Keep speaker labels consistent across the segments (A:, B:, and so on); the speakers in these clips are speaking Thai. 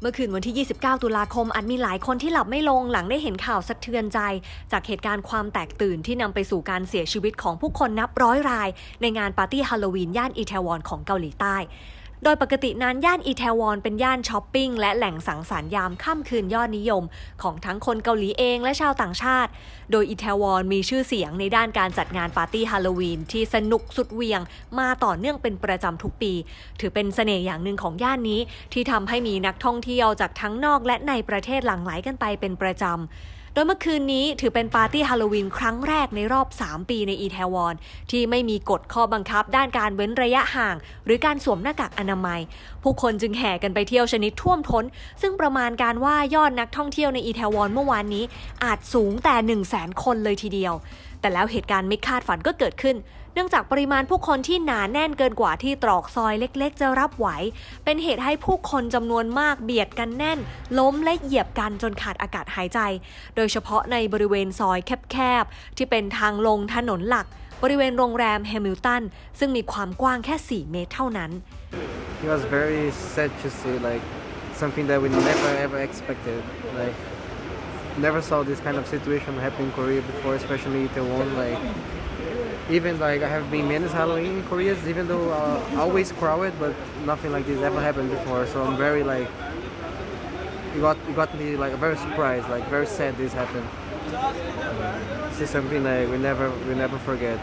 A: เมื่อคืนวันที่ 29 ตุลาคมอาจมีหลายคนที่หลับไม่ลงหลังได้เห็นข่าวสะเทือนใจ จากเหตุการณ์ความแตกตื่นที่นำไปสู่การเสียชีวิตของผู้คนนับร้อยราย ในงานปาร์ตี้ฮาโลวีนย่านอีเทวอนของเกาหลีใต้ โดยปกตินั้นย่านอีเทวอนเป็นย่านช้อปปิ้งและแหล่งสังสรรค์ยามค่ำคืนยอดนิยม ของทั้งคนเกาหลีเองและชาวต่างชาติ โดยอีเทวอนมีชื่อเสียงในด้านการจัดงานปาร์ตี้ฮาโลวีนที่สนุกสุดเหวียง มาต่อเนื่องเป็นประจำทุกปี ถือเป็นเสน่ห์อย่างหนึ่งของย่านนี้ ที่ทำให้มีนักท่องเที่ยวจากทั้งนอกและในประเทศหลั่งไหลกันไปเป็นประจำ ดยเมื่อคืนนี้ถือเป็นปาร์ตี้ฮาโลวีนครั้งแรกในรอบ 3 ปีในอีแทวอน ที่ไม่มีกฎข้อบังคับด้านการเว้นระยะห่าง หรือการสวมหน้ากากอนามัย ผู้คนจึงแห่กันไปเที่ยวชนิดท่วมท้น ซึ่งประมาณการว่ายอดนักท่องเที่ยวในอีแทวอนเมื่อวานนี้อาจสูงแต่ 1 0 0 0 0แสนคนเลยทีเดียว แต่แล้วเหตุการณ์ไม่คาดฝันก็เกิดขึ้น เนื่องจากปริมาณผู้คนที่หนาแน่นเกินกว่าที่ตรอกซอยเล็กๆ จะรับไหว เป็นเหตุให้ผู้คนจำนวนมากเบียดกันแน่น ล้มและเหยียบกันจนขาดอากาศหายใจ โดยเฉพาะในบริเวณซอยแคบๆ ที่เป็นทางลงถนนหลัก บริเวณโรงแรมแฮมิลตันซึ่งมีความกว้างแค่ 4 เมตรเท่านั้น
B: It was very sad to see like something that we never ever expected. Like never saw this kind of situation happen in Korea before, especially Itaewon. Like even like I have been many Halloween in Korea, even though uh, always crowded, but nothing like this ever happened before. So I'm very like it got it got me like very surprised, like very sad this happened. This is something like we never we never forget.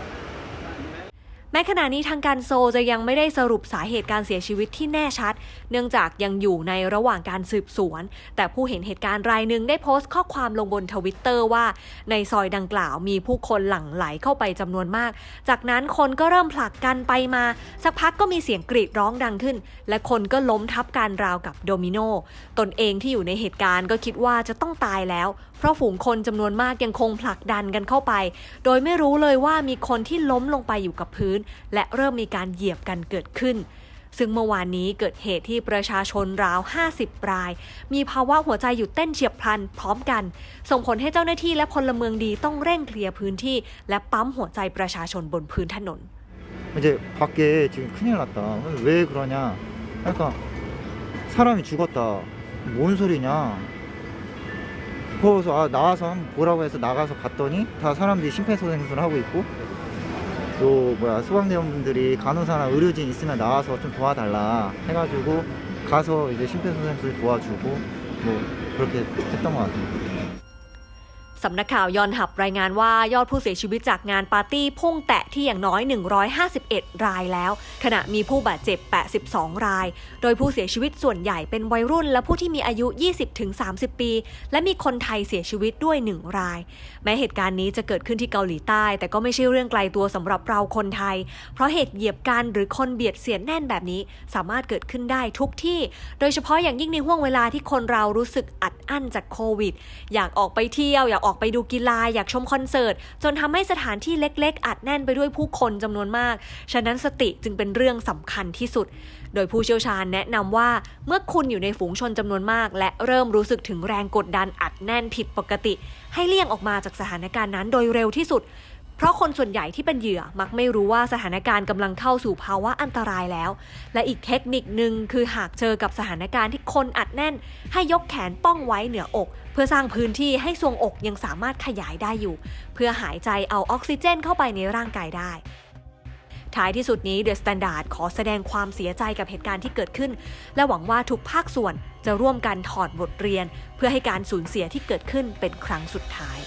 A: แม้ขณะนี้ทางการโซจะยังไม่ได้สรุปสาเหตุการเสียชีวิตที่แน่ชัด เนื่องจากยังอยู่ในระหว่างการสืบสวน แต่ผู้เห็นเหตุการณ์รายหนึ่งได้โพสต์ข้อความลงบนทวิตเตอร์ว่า ในซอยดังกล่าวมีผู้คนหลั่งไหลเข้าไปจำนวนมาก จากนั้นคนก็เริ่มผลักกันไปมา สักพักก็มีเสียงกรีดร้องดังขึ้น และคนก็ล้มทับกันราวกับโดมิโนตนเองที่อยู่ในเหตุการณ์ก็คิดว่าจะต้องตายแล้ว เพราะฝูงคนจำนวนมากยังคงผลักดันกันเข้าไป โดยไม่รู้เลยว่ามีคนที่ล้มลงไปอยู่กับพื้นและเริ่มมีการเหยียบกันเกิดขึ้น ซึ่งเมื่อวานนี้เกิดเหตุที่ประชาชนราว 50 ราย มีภาวะหัวใจหยุดเต้นเฉียบพลันพร้อมกัน ส่งผลให้เจ้าหน้าที่และพลเมืองดีต้องเร่งเคลียร์พื้นที่ และปั๊มหัวใจประชาชนบนพื้นถนน
C: 이제 밖에 지금 큰일 났다. 왜 그러냐? 그러니까 사람이 죽었다. 뭔 소리냐? 그래서 아 나와서 한번 보라고 해서 나가서 봤더니 다 사람들이 심폐소생술을 하고 있고 또 뭐야 소방대원분들이 간호사나 의료진 있으면 나와서 좀 도와달라 해가지고 가서 이제 심폐소생술 도와주고 뭐 그렇게 했던 것 같아요.
A: สำนักข่าวยอนหับรายงานว่ายอดผู้เสียชีวิตจากงานปาร์ตี้พุ่งแตะที่อย่างน้อย 151 รายแล้ว ขณะมีผู้บาดเจ็บ 82 ราย โดยผู้เสียชีวิตส่วนใหญ่เป็นวัยรุ่น และผู้ที่มีอายุ 20-30 ปี และมีคนไทยเสียชีวิตด้วย 1 ราย แม้เหตุการณ์นี้จะเกิดขึ้นที่เกาหลีใต้ แต่ก็ไม่ใช่เรื่องไกลตัวสำหรับเราคนไทย เพราะเหตุเหยียบกันหรือคนเบียดเสียดแน่นแบบนี้ สามารถเกิดขึ้นได้ทุกที่ โดยเฉพาะอย่างยิ่งในห่วงเวลาที่คนเรารู้สึกอัด อั้นจากโควิด อยากออกไปเที่ยว อยากออกไปดูกีฬา อยากชมคอนเสิร์ต จนทำให้สถานที่เล็ก ๆ อัดแน่นไปด้วยผู้คนจำนวนมาก ฉะนั้นสติจึงเป็นเรื่องสำคัญที่สุด โดยผู้เชี่ยวชาญแนะนำว่าเมื่อคุณอยู่ในฝูงชนจำนวนมาก และเริ่มรู้สึกถึงแรงกดดันอัดแน่นผิดปกติ ให้เลี่ยงออกมาจากสถานการณ์นั้นโดยเร็วที่สุด ราะคนส่วนใหญ่ที่เป็นเหยื่อมักไม่รู้ว่าสถานการณ์กำลังเข้าสู่ภาวะอันตรายแล้ว และอีกเทคนิคหนึ่งคือหากเจอกับสถานการณ์ที่คนอัดแน่น ให้ยกแขนป้องไว้เหนืออก เพื่อสร้างพื้นที่ให้ทรวงอกยังสามารถขยายได้อยู่ เพื่อหายใจเอาออกซิเจนเข้าไปในร่างกายได้ท้ายที่สุดนี้ The Standard ขอแสดงความเสียใจกับเหตุการณ์ที่เกิดขึ้น และหวังว่าทุกภาคส่วนจะร่วมกันถอดบทเรียน เพื่อให้การสูญเสียที่เกิดขึ้นเป็นครั้งสุดท้าย